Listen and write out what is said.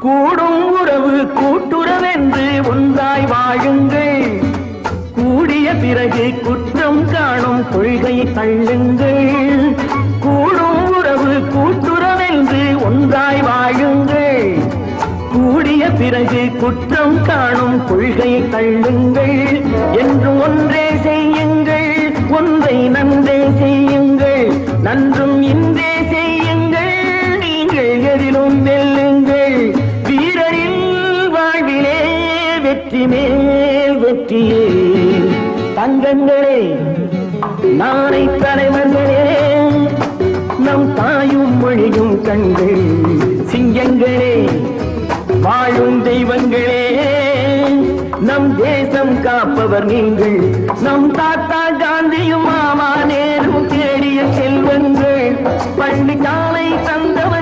கூடும் உறவு கூட்டுறவென்று ஒன்றாய் வாழுங்கள். கூடிய பிறகு குற்றம் காணும் கொள்கை தள்ளுங்கள். கூடும் உறவு கூட்டுறவென்று ஒன்றாய் வாழுங்கள். கூடிய பிறகு குற்றம் காணும் கொள்கை தள்ளுங்கள். என்று ஒன்றே செய்யுங்கள் ஒன்றை நன்றே செய்யுங்கள். நன்றும் இன்றே செய்யுங்கள். நீங்கள் எதிலும் வெல்லுங்கள் வெற்றி மேல் வெற்றியே. தங்கங்களே நாளை தலைவர்களே நம் தாயும் மொழியும் கண்கள் சிங்கங்களே வாழும் தெய்வங்களே நம் தேசம் காப்பவர் நீங்கள். நம் தாத்தா காந்தியும் மாமா நேரும் தேடிய செல்வங்கள் பள்ளி காலை தந்தவர்